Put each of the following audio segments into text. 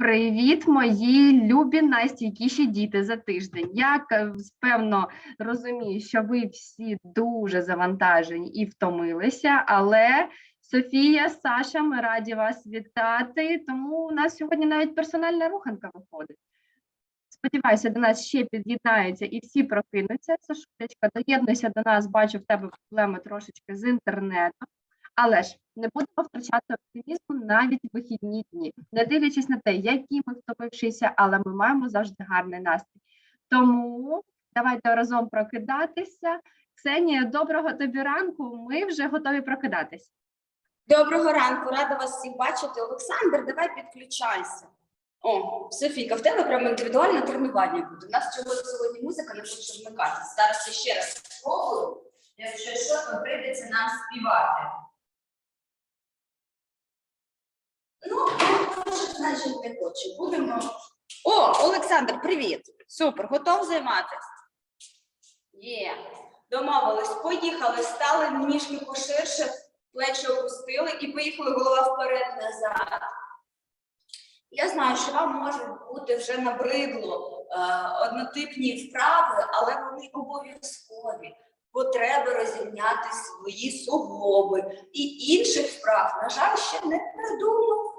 Привіт, мої любі найстійкіші діти за тиждень. Я певно розумію, що ви всі дуже завантажені і втомилися, але Софія, Саша, ми раді вас вітати. Тому у нас сьогодні навіть персональна руханка виходить. Сподіваюся, до нас ще під'єднаються і всі прокинуться. Сашулечка, доєднуйся до нас, бачу, в тебе проблеми трошечки з інтернетом. Але ж не будемо втрачати оптимізму навіть в вихідні дні, не дивлячись на те, які ми втомившися, але ми маємо завжди гарний настрій. Тому давайте разом прокидатися. Ксенія, доброго тобі ранку. Ми вже готові прокидатись. Доброго ранку, рада вас всіх бачити. Олександр, давай підключайся. О, Софійка, в тебе прямо індивідуальне тренування буде. У нас чогось сьогодні музика не хоче вмикатися. Зараз я ще раз спробую. Якщо що, то прийдеться нам співати. Ну, хоче, значить не хоче. Будемо. О, Олександр, привіт! Супер, готов займатися? Є. Домовились, поїхали, стали ніжки поширше, плечі опустили і поїхали голова вперед-назад. Я знаю, що вам можуть бути вже набридло е, однотипні вправи, але вони обов'язкові, бо треба розімняти свої суглоби. І інших вправ, на жаль, ще не придумав.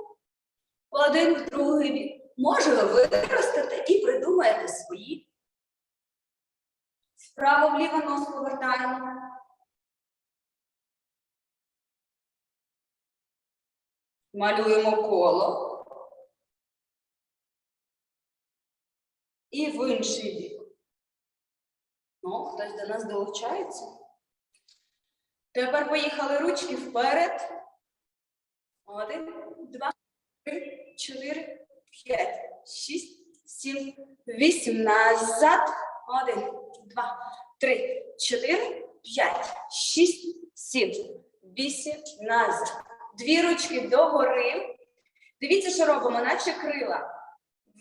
Один в другий бік. Може, ви і придумаєте свої. Справа вліво нос повертаємо. Малюємо коло. І в інший бік. Ну, хтось до нас долучається. Тепер поїхали ручки вперед. Один, два, три, чотири, п'ять, шість, сім, вісім. Назад. Один, два, три, чотири, п'ять, шість, сім, вісім. Назад. Дві ручки догори. Дивіться, що робимо, наче крила.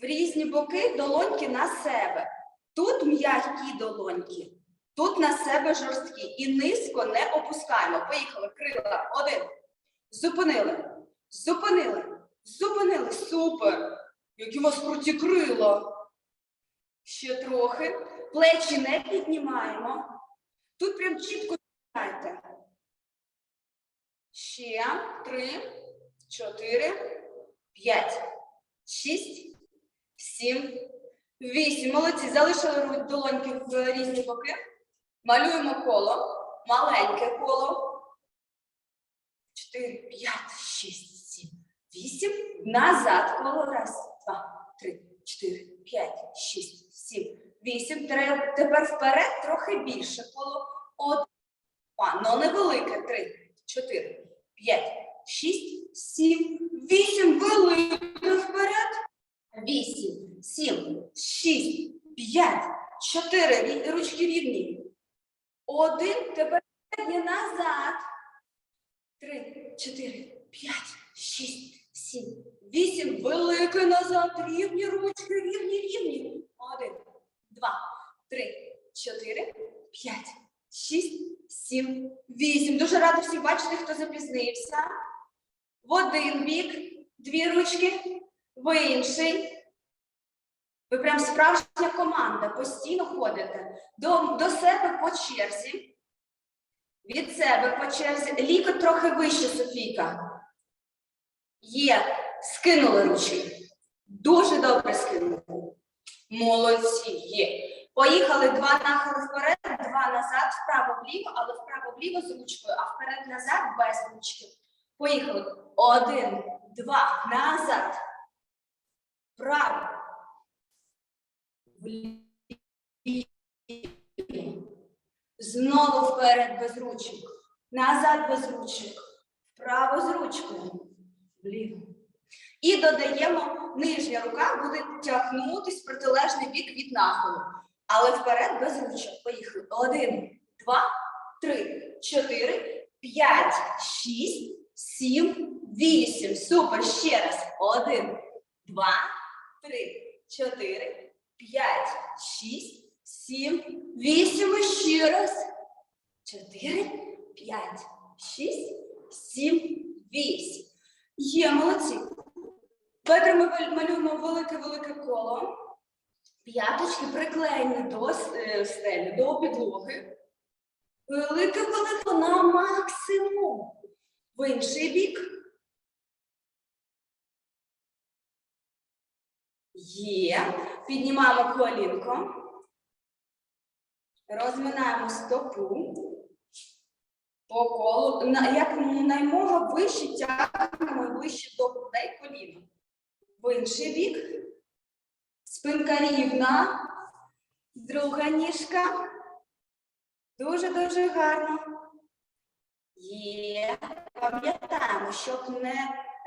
В різні боки долоньки на себе. Тут м'які долоньки, тут на себе жорсткі. І низько не опускаємо. Поїхали. Крила. Один. Зупинили. Зупинили. Зупинили. Супер. Які у вас круті крила. Ще трохи. Плечі не піднімаємо. Тут прям чітко знаєте. Ще три, чотири, п'ять, шість, сім, вісім. Молодці. Залишили долоньки в різні боки. Малюємо коло. Маленьке коло. Чотири, п'ять, вісім. Назад коло. Раз, два, три, чотири, п'ять, шість, сім, вісім. Тре- Тепер вперед трохи більше коло. Один, два. Ну невелике. Три, чотири, п'ять, шість, сім, вісім. Велике вперед. Вісім, сім, шість, п'ять, чотири. Ручки рівні. Один. Тепер назад. Три, чотири, п'ять, шість, сім, вісім. Велике назад. Рівні ручки, рівні, рівні. Один, два, три, чотири, п'ять, шість, сім, вісім. Дуже рада всіх бачити, хто запізнився. В один бік, дві ручки, в інший. Ви прям справжня команда, постійно ходите до, до себе по черзі. Від себе по черзі. Лікоть трохи вище, Софійка. Є. Скинули ручки. Дуже добре скинули. Молодці. Є. Поїхали два нахили вперед, два назад, вправо-вліво, але вправо-вліво з ручкою, а вперед-назад без ручки. Поїхали. Один, два, назад. Право. Вліво. Знову вперед без ручок. Назад без ручок. Вправо з ручкою. Вліво. І додаємо, нижня рука буде тягнутись в протилежний бік від нахилу. Але вперед без ручок. Поїхали. Один, два, три, чотири, п'ять, шість, сім, вісім. Супер. Ще раз. Один, два, три, чотири, п'ять, шість, сім, вісім. І ще раз. Чотири, п'ять, шість, сім, вісім. Є молодці. Бедра ми малюємо велике-велике коло. П'яточки приклеєні до е, стелі, до підлоги. Велике-велике на максимум. В інший бік. Є. Піднімаємо колінко. Розминаємо стопу. По колу. Як наймога вище тягнемо вище до грудей коліно. В інший бік. Спинка рівна. Друга ніжка. Дуже-дуже гарно. Є. Пам'ятаємо, щоб не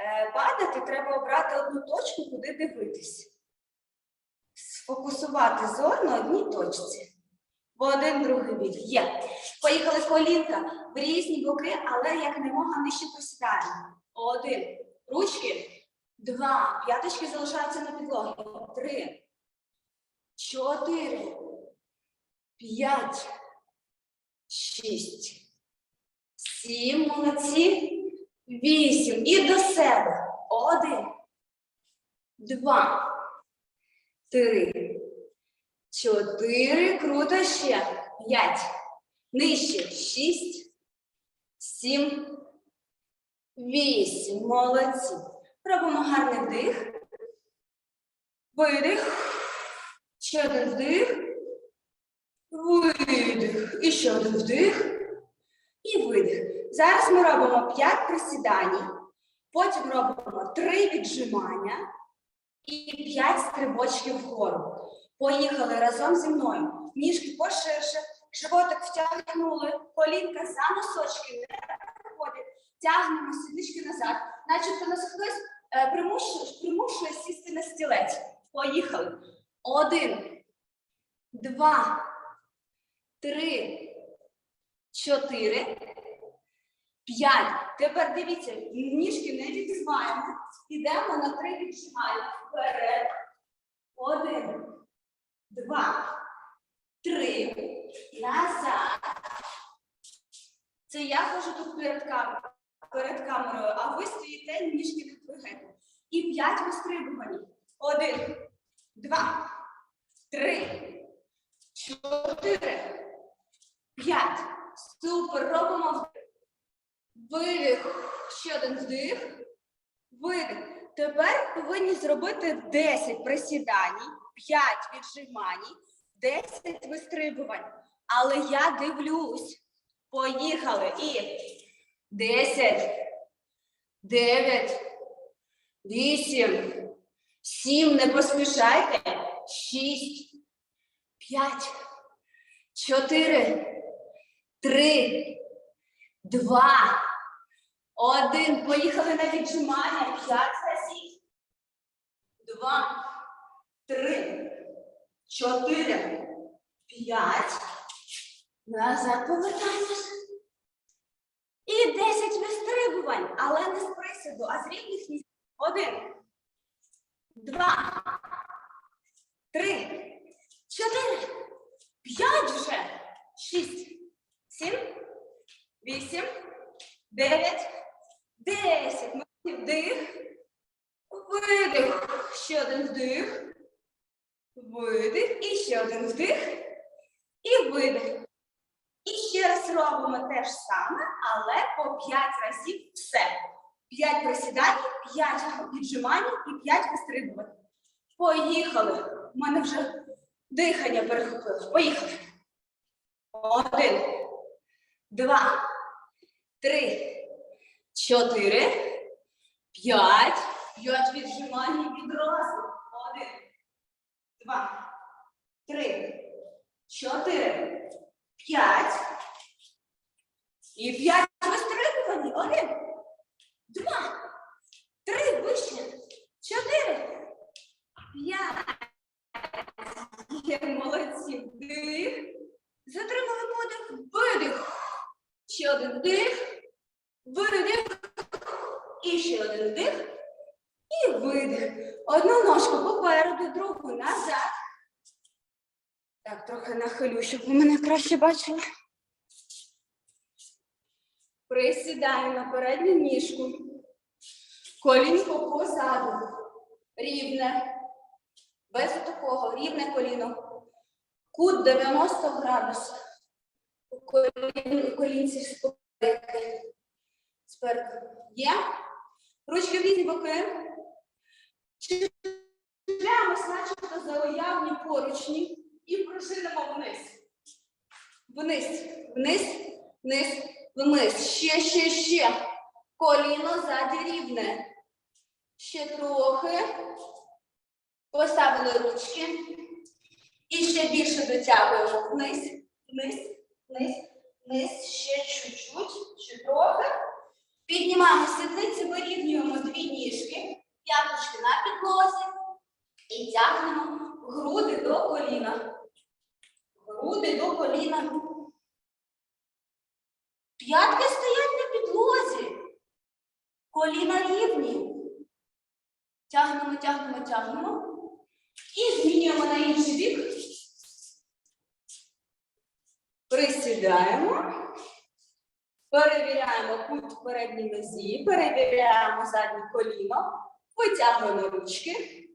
е, падати, треба обрати одну точку, куди дивитись. Сфокусувати зор на одній точці. В один другий бік. Є. Поїхали колінка в різні боки, але як немога нижче присідаємо. Один. Ручки. Два. П'яточки залишаються на підлогі. Три. Чотири. П'ять. Шість. Сім. Молодці. Вісім. І до себе. Один. Два. Три. Чотири. Круто ще. П'ять. Нижче. Шість. Сім. Вісім. Молодці. Робимо гарний вдих. Видих. Ще один вдих. Видих. І ще один вдих. І видих. Зараз ми робимо 5 присідань. Потім робимо 3 віджимання і 5 стрибочків вгору. Поїхали разом зі мною. Ніжки поширше, животик втягнули, колінка за носочки не виходять. Тягнемо сіднички назад, начебто нас хтось е, примушує, примушує сісти на стілець. Поїхали. Один, два, три, чотири, п'ять. Тепер дивіться, ніжки не віджимаємо. Ідемо на три віджимаємо. Вперед. Один, два, три. Назад. Це я хожу тут перед камерою, перед камерою, а ви стоїте ніжки відвигайте. І п'ять вистрибувань. Один, два, три, чотири, п'ять. Супер. Робимо вдих. Видих. Ще один вдих. Видих. Тепер повинні зробити 10 присідань, 5 віджимань, 10 вистрибувань. Але я дивлюсь. Поїхали. І 10, 9, 8, 7, не поспішайте. 6, 5, 4, 3, 2, 1. Поїхали на віджимання. 5 разів. 2, 3, 4, 5. Назад повертаємося. І 10 вистрибувань, але не з присіду, а з рівних ніг. Один, два, три, чотири, п'ять вже, шість, сім, вісім, дев'ять, десять. Вдих, видих. Ще один вдих, видих, і ще один вдих, і видих. І ще раз робимо те ж саме, але по 5 разів все. 5 присідань, 5 віджимань і 5 вистрибувань. Поїхали. У мене вже дихання перехопило. Поїхали. Один, два, три, чотири, п'ять. П'ять віджимань відразу. Два, три, чотири. П'ять. І п'ять вистрибувань. Один, два, три, вище, чотири, п'ять. Молодці. Вдих. Затримали подих. Видих. Ще один вдих. Видих. І ще один вдих. І видих. Одну ножку попереду, другу назад. Так, трохи нахилю, щоб ви мене краще бачили. Присідаю на передню ніжку. Колінко позаду. рівне, без такого, рівне коліно. Кут 90 градусів. У колін- колінці спереду. Спереду. Є. Ручки в різні боки. Чіпляємось, начебто за уявні поручні і пружинимо вниз. Вниз, вниз, вниз, вниз. Ще, ще, ще. Коліно ззаді рівне. Ще трохи. Поставили ручки. І ще більше дотягуємо вниз, вниз, вниз, вниз. Ще чуть-чуть, ще трохи. Піднімаємо сідниці, вирівнюємо дві ніжки, п'яточки на підлозі і тягнемо груди до коліна. Груди до коліна. П'ятки стоять на підлозі. Коліна рівні. Тягнемо, тягнемо, тягнемо. І змінюємо на інший бік. Присідаємо. Перевіряємо кут передній нозі, перевіряємо заднє коліно, витягуємо ручки,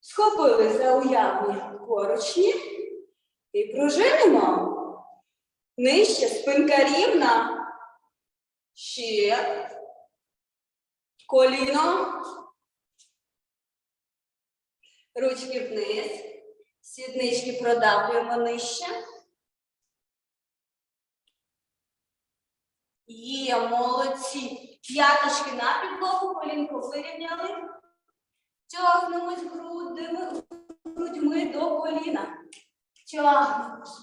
схопили за уявні поручні і пружинимо. Нижче, спинка рівна. Ще. Коліно. Ручки вниз. Сіднички продавлюємо нижче. Є, молодці. П'яточки на підлогу, колінко вирівняли. Тягнемось грудьми, грудьми до коліна. Тягнемось.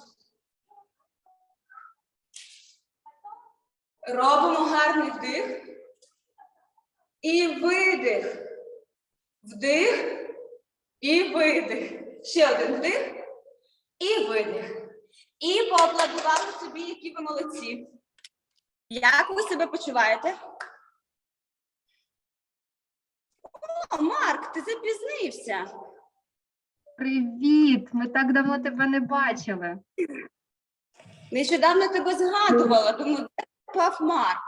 Робимо гарний вдих. І видих. Вдих і видих. Ще один вдих і видих. І поаплодували собі, які ви молодці. Як ви себе почуваєте? О, Марк, ти запізнився. Привіт! Ми так давно тебе не бачили. Нещодавно тебе згадувала. Думаю, де пав Марк?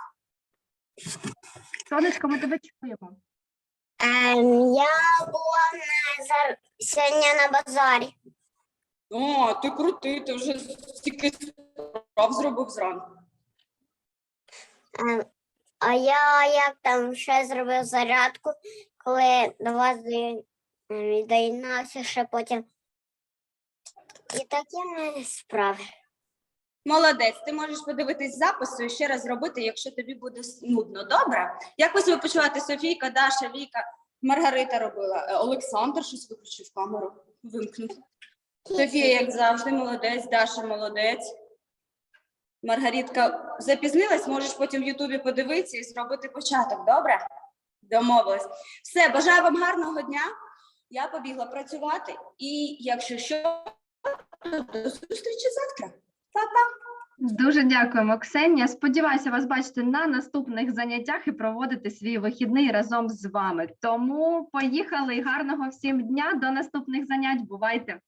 Сонечко, ми тебе чуємо. Ем, я була на зар... сьогодні на базарі. О, ти крутий, ти вже стільки справ зробив зранку. Ем, а я як там ще зробив зарядку, коли до вас доєднався ще потім. І такі справи. Молодець, ти можеш подивитись запису і ще раз зробити, якщо тобі буде нудно. Добре? Як ви себе почуваєте? Софійка, Даша, Віка, Маргарита робила. Е, Олександр щось виключив камеру. Вимкнув. Софія, як завжди, молодець, Даша молодець. Маргаритка запізнилась, можеш потім в Ютубі подивитися і зробити початок, добре? Домовились. Все, бажаю вам гарного дня. Я побігла працювати, і якщо що, до зустрічі завтра. Па-па! Дуже дякуємо, Ксенія. Сподіваюся вас бачити на наступних заняттях і проводити свій вихідний разом з вами. Тому поїхали гарного всім дня. До наступних занять. Бувайте!